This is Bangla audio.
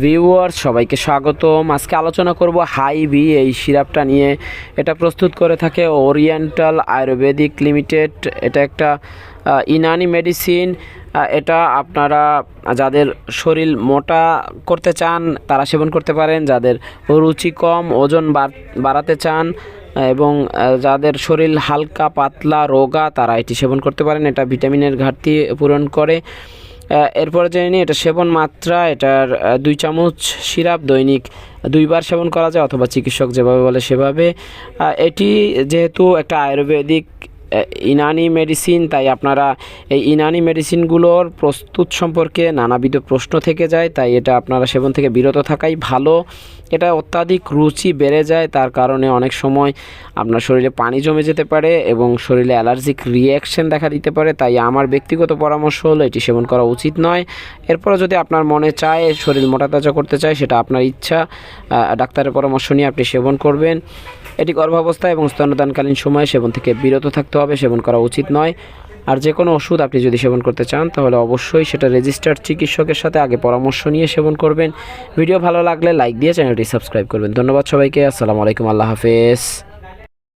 ভিউয়ার্স, সবাইকে স্বাগতম। আজকে আলোচনা করব হাই ভি এই সিরাপটা নিয়ে। এটা প্রস্তুত করে থাকে ওরিয়েন্টাল আয়ুর্বেদিক লিমিটেড। এটা একটা ইনানি মেডিসিন। এটা আপনারা যাদের শরীর মোটা করতে চান, তারা সেবন করতে পারেন। যাদের রুচি কম, ওজন বাড়াতে চান, এবং যাদের শরীর হালকা, পাতলা, রোগা, তারা এটি সেবন করতে পারেন। এটা ভিটামিনের ঘাটতি পূরণ করে। এরপরে জেনে নিই, এটা সেবন মাত্রা, এটার দুই চামচ সিরাপ, দৈনিক দুইবার সেবন করা যায় অথবা চিকিৎসক যেভাবে বলে সেভাবে। এটি যেহেতু একটা আয়ুর্বেদিক ইনানি মেডিসিন তাই আপনারা এই ইনানি মেডিসিনগুলোর প্রস্তুত সম্পর্কে নানাবিধ প্রশ্ন থেকে যায়, তাই এটা আপনারা সেবন থেকে বিরত থাকাই ভালো। এটা অত্যাধিক রুচি বেড়ে যায়, তার কারণে অনেক সময় আপনার শরীরে পানি জমে যেতে পারে এবং শরীরে অ্যালার্জিক রিয়াকশন দেখা দিতে পারে, তাই আমার ব্যক্তিগত পরামর্শ হলো এটি সেবন করা উচিত নয়। এরপরে যদি আপনার মনে চায়, শরীর মোটা তাজা করতে চায়, সেটা আপনার ইচ্ছা ডাক্তারের পরামর্শ নিয়ে আপনি সেবন করবেন। এটি গর্ভাবস্থা এবং স্তন্যদানকালীন সময়ে সেবন থেকে বিরত থাকতে হবে, সেবন করা উচিত নয়। আর যে কোনো ওষুধ আপনি যদি সেবন করতে চান, তাহলে অবশ্যই সেটা রেজিস্টার্ড চিকিৎসকের সাথে আগে পরামর্শ নিয়ে সেবন করবেন। ভিডিও ভালো লাগলে লাইক দিয়ে চ্যানেলটি সাবস্ক্রাইব করবেন। ধন্যবাদ সবাইকে, আসসালামু আলাইকুম, আল্লাহ হাফেজ।